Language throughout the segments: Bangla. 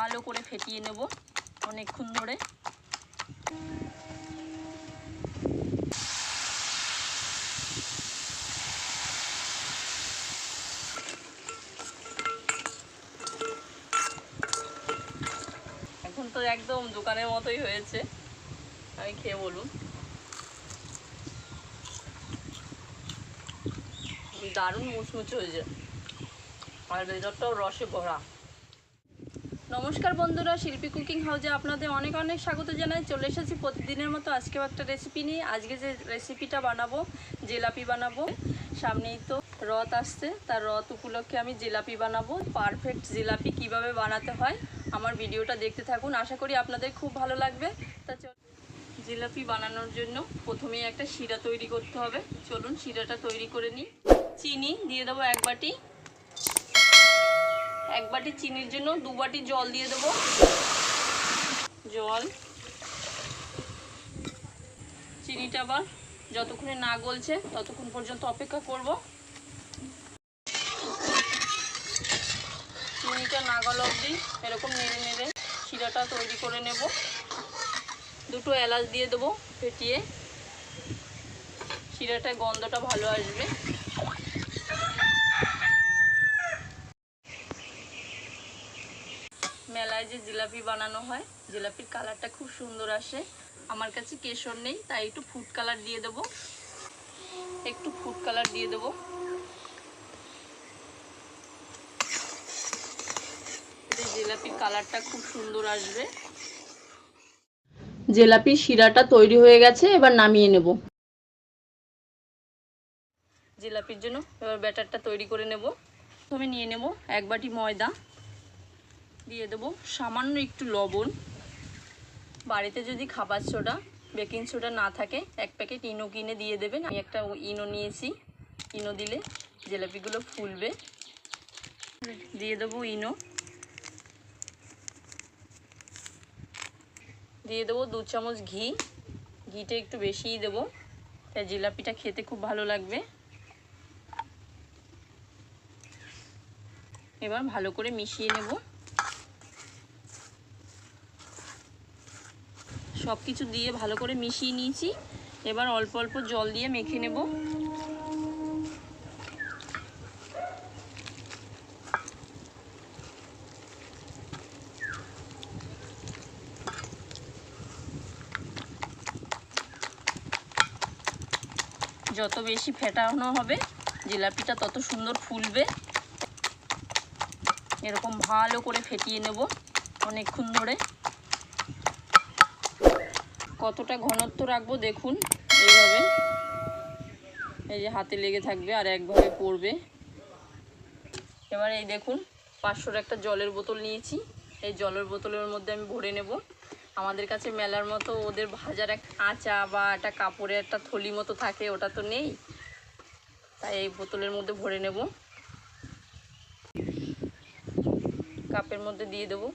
ভালো করে ফেটিয়ে নেব অনেকক্ষণ ধরে। এখন তো একদম দোকানের মতোই হয়েছে। আমি খেয়ে বলুন। দারুণ মুচমুচে হয়েছে। আর ভেতরটাও রসে ভরা। নমস্কার বন্ধুরা, শিল্পী কুকিং হাউজে আপনাদের অনেক অনেক স্বাগত জানাই। চলে এসেছি প্রতিদিনের মতো আজকেও একটা রেসিপি নিয়ে। আজকে যে রেসিপিটা বানাবো, জিলাপি বানাবো, সামনেই তো রথ আসছে। তার রথ উপলক্ষে আমি জিলাপি বানাবো। পারফেক্ট জিলাপি কীভাবে বানাতে হয়, আমার ভিডিওটা দেখতে থাকুন। আশা করি আপনাদের খুব ভালো লাগবে। তা জিলাপি বানানোর জন্য প্রথমেই একটা শিরা তৈরি করতে হবে। চলুন শিরাটা তৈরি করে নিই। চিনি দিয়ে দেবো এক বাটি। এক বাটি চিনির জন্য দু বাটি জল দিয়ে দেবো। জল। চিনিটা আবার যতক্ষণে না গলছে ততক্ষণ পর্যন্ত অপেক্ষা করব। চিনিটা না গলা অবধি এরকম নেড়ে নেড়ে শিরাটা তৈরি করে নেব। দুটো এলাচ দিয়ে দেবো ফেটিয়ে। শিরাটায় গন্ধটা ভালো আসবে। মেলায় যে জিলাপি বানানো হয়, জিলাপির কালারটা খুব সুন্দর আসে। আমার কাছে কেশর নেই, তাই একটু ফুড কালার দিয়ে দেবো। একটু ফুড কালার দিয়ে দেবো। জিলাপির কালারটা খুব সুন্দর আসবে। জিলাপির শিরাটা তৈরি হয়ে গেছে, এবার নামিয়ে নেব। জিলাপির জন্য এবার ব্যাটারটা তৈরি করে নেব। প্রথমে নিয়ে নেব এক বাটি ময়দা। দিয়ে দেবো। সামান্য একটু লবণ। বাড়িতে যদি খাবার সোডা, বেকিং সোডা না থাকে, এক প্যাকেট ইনো কিনে দিয়ে দেবেন। আমি একটা ইনো নিয়েছি। ইনো দিলে জিলাপিগুলো ফুলবে। দিয়ে দেবো ইনো। দিয়ে দেবো দু চামচ ঘি। ঘিটা একটু বেশিই দেবো। তাই জিলাপিটা খেতে খুব ভালো লাগবে। এবার ভালো করে মিশিয়ে নেব। সব কিছু দিয়ে ভালো করে মিশিয়ে নিয়েছি। এবার অল্প অল্প জল দিয়ে মেখে নেব। যত বেশি ফেটানো হবে, জিলাপিটা তত সুন্দর ফুলবে। এরকম ভালো করে ফেটিয়ে নেব অনেকক্ষণ ধরে। কতটা ঘনত্ব রাখব দেখুন, এইভাবে। এই যে হাতে লেগে থাকবে আর একভাবে পড়বে। এবার এই দেখুন, পাঁচশোর একটা জলের বোতল নিয়েছি। এই জলের বোতলের মধ্যে আমি ভরে নেব। আমাদের কাছে মেলার মতো ওদের ভাজার এক আঁচা বা একটা কাপড়ের একটা থলি মতো থাকে, ওটা তো নেই। তাই এই বোতলের মধ্যে ভরে নেব। কাপের মধ্যে দিয়ে দেবো।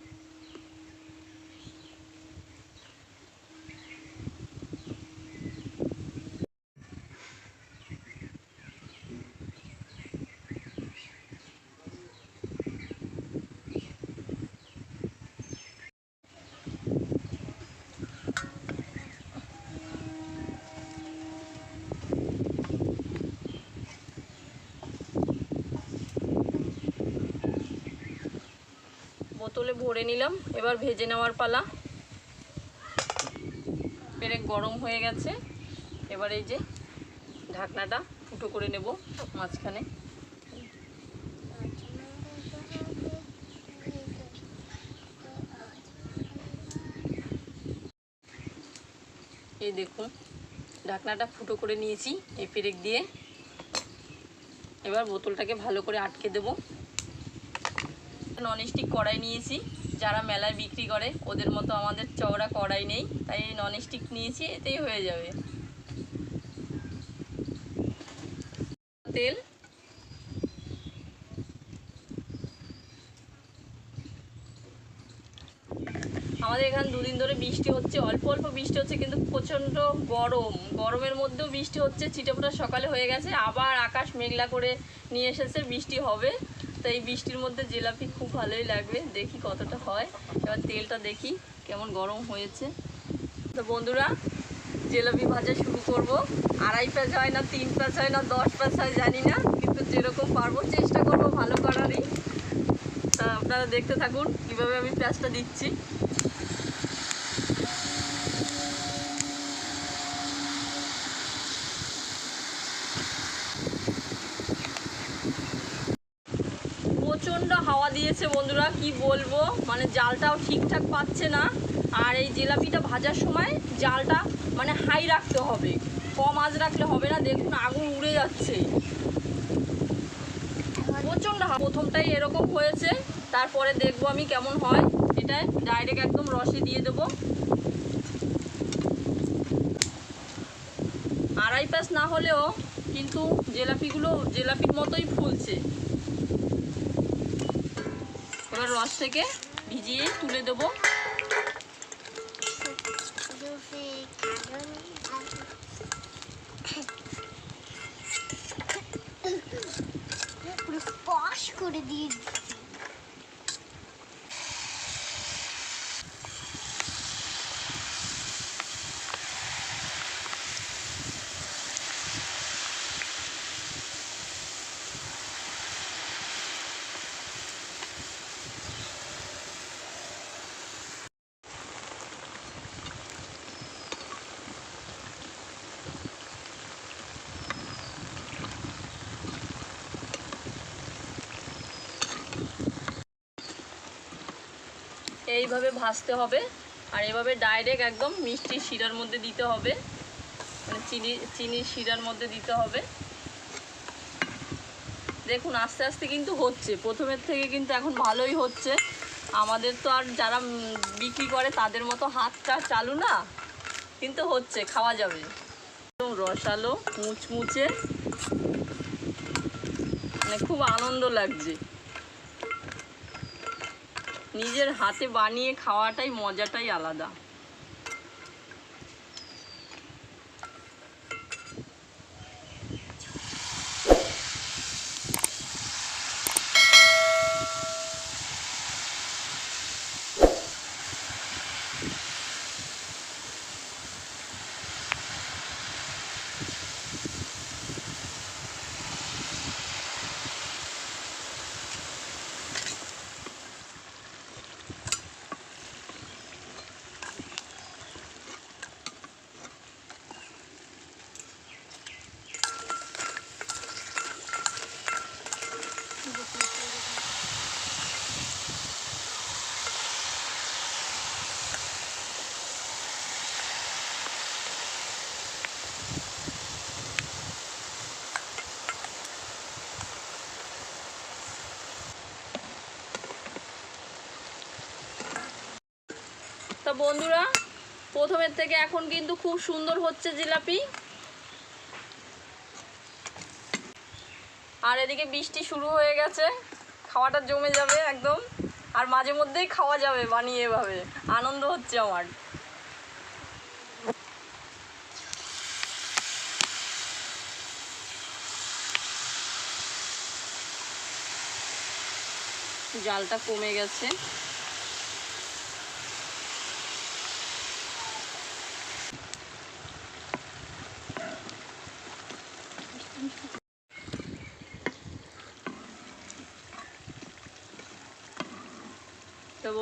বোতলে ভরে নিলাম। এবার ভেজে নেওয়ার পালা। পেরেক গরম হয়ে গেছে। এবার এই যে ঢাকনাটা ফুটো করে নেব মাঝখানে। এই দেখুন, ঢাকনাটা ফুটো করে নিয়েছি এই পেরেক দিয়ে। এবার বোতলটাকে ভালো করে আটকে দেবো। ননস্টিক কড়াই নিয়েছি। যারা মেলায় বিক্রি করে, ওদের মতো আমাদের চওড়া কড়াই নেই, তাই ননস্টিক নিয়েছি, এতেই হয়ে যাবে। তেল। আমাদের এখানে দুদিন ধরে বৃষ্টি হচ্ছে, অল্প অল্প বৃষ্টি হচ্ছে, কিন্তু প্রচণ্ড গরম। গরমের মধ্যেও বৃষ্টি হচ্ছে, চিটেফোটা সকালে হয়ে গেছে, আবার আকাশ মেঘলা করে নিয়ে এসেছে, বৃষ্টি হবে। তো এই বৃষ্টির মধ্যে জিলাপি খুব ভালোই লাগবে। দেখি কতটা হয়। এবার তেলটা দেখি কেমন গরম হয়েছে। তো বন্ধুরা, জিলাপি ভাজা শুরু করব। আড়াই প্যাঁচ হয় না, তিন প্যাঁচ হয় না, দশ প্যাঁচ হয় জানি না, কিন্তু যেরকম পারব চেষ্টা করব ভালো করারই। তা আপনারা দেখতে থাকুন কীভাবে আমি প্যাচটা দিচ্ছি। প্রচণ্ড হাওয়া দিয়েছে বন্ধুরা, কি বলব? মানে জালটাও ঠিকঠাক পাচ্ছে না। আর এই জিলাপিটা ভাজার সময় জালটা মানে হাই রাখতে হবে। কম আঁচ রাখলে হবে না, দেখুন আগুন উড়ে যাচ্ছে। প্রচণ্ড প্রথমটাই এরকম হয়েছে, তারপরে দেখব আমি কেমন হয়। এটা ডাইরেক্ট একদম রসে দিয়ে দেবো। আড়াই পাস না হলেও কিন্তু জিলাপিগুলো, জেলাপির মতোই ফুলছে। এবার রস থেকে ভিজিয়ে তুলে দেব। করে দিয়ে এইভাবে ভাজতে হবে। আর এভাবে ডাইরেক্ট একদম মিষ্টি শিরার মধ্যে দিতে হবে। মানে চিনি চিনির শিরার মধ্যে দিতে হবে। দেখুন, আস্তে আস্তে কিন্তু হচ্ছে। প্রথমের থেকে কিন্তু এখন ভালোই হচ্ছে। আমাদের তো আর যারা বিক্রি করে, তাদের মতো হাতটা চালু না? কিন্তু হচ্ছে, খাওয়া যাবে। একদম রসালো, মুচমুচে। মানে খুব আনন্দ লাগছে। নিজের হাতে বানিয়ে খাওয়াটাই মজাটাই আলাদা। বন্ধুরা, প্রথমের থেকে এখন কিন্তু খুব সুন্দর হচ্ছে জিলাপি। আর এদিকে বৃষ্টি শুরু হয়ে গেছে, খাওয়াটা জমে যাবে একদম। আর মাঝে মধ্যেই খাওয়া যাবে বানিয়ে এভাবে, আনন্দ হচ্ছে আমার। জালটা কমে গেছে।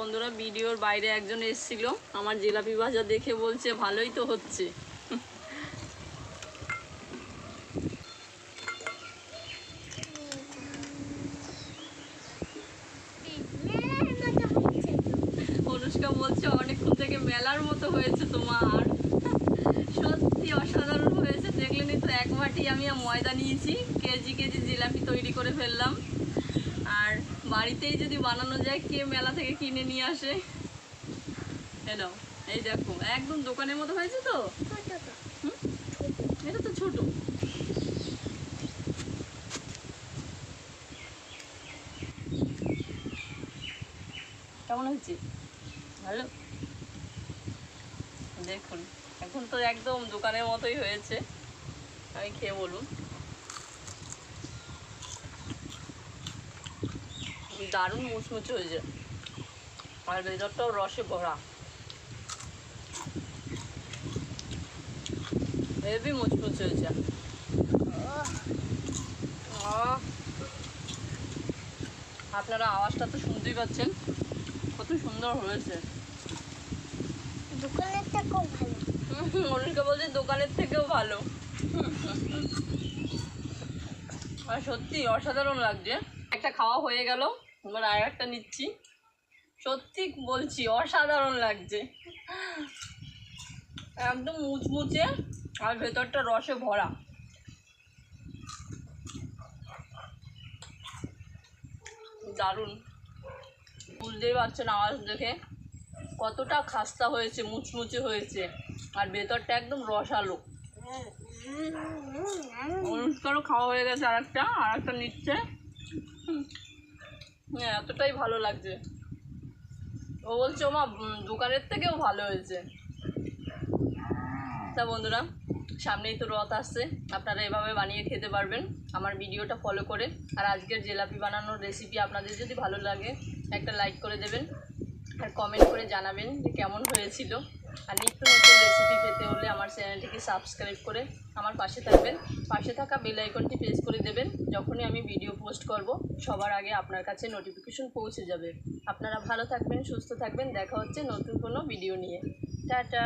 বন্ধুরা, ভিডিওর বাইরে একজন এসেছিল। আমার জিলাপি ভাজা দেখে বলছে, ভালোই তো হচ্ছে। অনুষ্কা বলছে, অনেকক্ষণ থেকে মেলার মতো হয়েছে তোমার। সত্যি অসাধারণ হয়েছে। দেখলেনই তো, এক বাটি আমি ময়দা নিয়েছি। কেজি কেজি জিলাপি তৈরি করে ফেললাম। বাড়িতেই যদি বানানো যায়, কে মেলা থেকে কিনে নিয়ে আসে? এলো এই দেখো, একদম দোকানের মতো হয়েছে তো। এটা তো ছোট। কেমন হয়েছে? ভালো? দেখুন, এখন তো একদম দোকানের মতোই হয়েছে। আমি খেয়ে বলুন। দারুণ মুচমুচে হয়েছে। আর ভেতরটাও রসে ভরা। হেভি মুচমুচে হয়েছে। আপনারা আওয়াজটা তো শুনতেই পাচ্ছেন। কত সুন্দর হয়েছে। দোকানের থেকেও ভালো। অনেকে বলছে দোকানের থেকেও ভালো। আর সত্যি অসাধারণ লাগছে। একটা খাওয়া হয়ে গেল। এবার আর একটা নিচ্ছি। সত্যি বলছি অসাধারণ লাগছে। একদম মুচমুচে আর ভেতরটা রসে ভরা। দারুণ। বুঝতেই পারছেন আওয়াজ দেখে। কতটা খাস্তা হয়েছে মুচমুচে হয়েছে। আর ভেতরটা একদম রসালো। অনুষ্কারও খাওয়া হয়ে গেছে আর একটা আর একটা নিচ্ছে। হ্যাঁ এতটাই ভালো লাগছে। ও বলছে, ওমা দোকানের থেকেও ভালো হয়েছে। তা বন্ধুরা, সামনেই তো রথ আসছে। আপনারা এভাবে বানিয়ে খেতে পারবেন আমার ভিডিওটা ফলো করে। আর আজকের জিলাপি বানানোর রেসিপি আপনাদের যদি ভালো লাগে, একটা লাইক করে দেবেন। আর কমেন্ট করে জানাবেন যে কেমন হয়েছিল। আর নিত্য নতুন রেসিপি পেতে হলে আমার চ্যানেলটিকে সাবস্ক্রাইব করে আমার পাশে থাকবেন। পাশে থাকা বেল আইকনটি প্রেস করে দেবেন। যখনই আমি ভিডিও পোস্ট করব, সবার আগে আপনার কাছে নোটিফিকেশন পৌঁছে যাবে। আপনারা ভালো থাকবেন, সুস্থ থাকবেন। দেখা হচ্ছে নতুন কোনো ভিডিও নিয়ে। টাটা!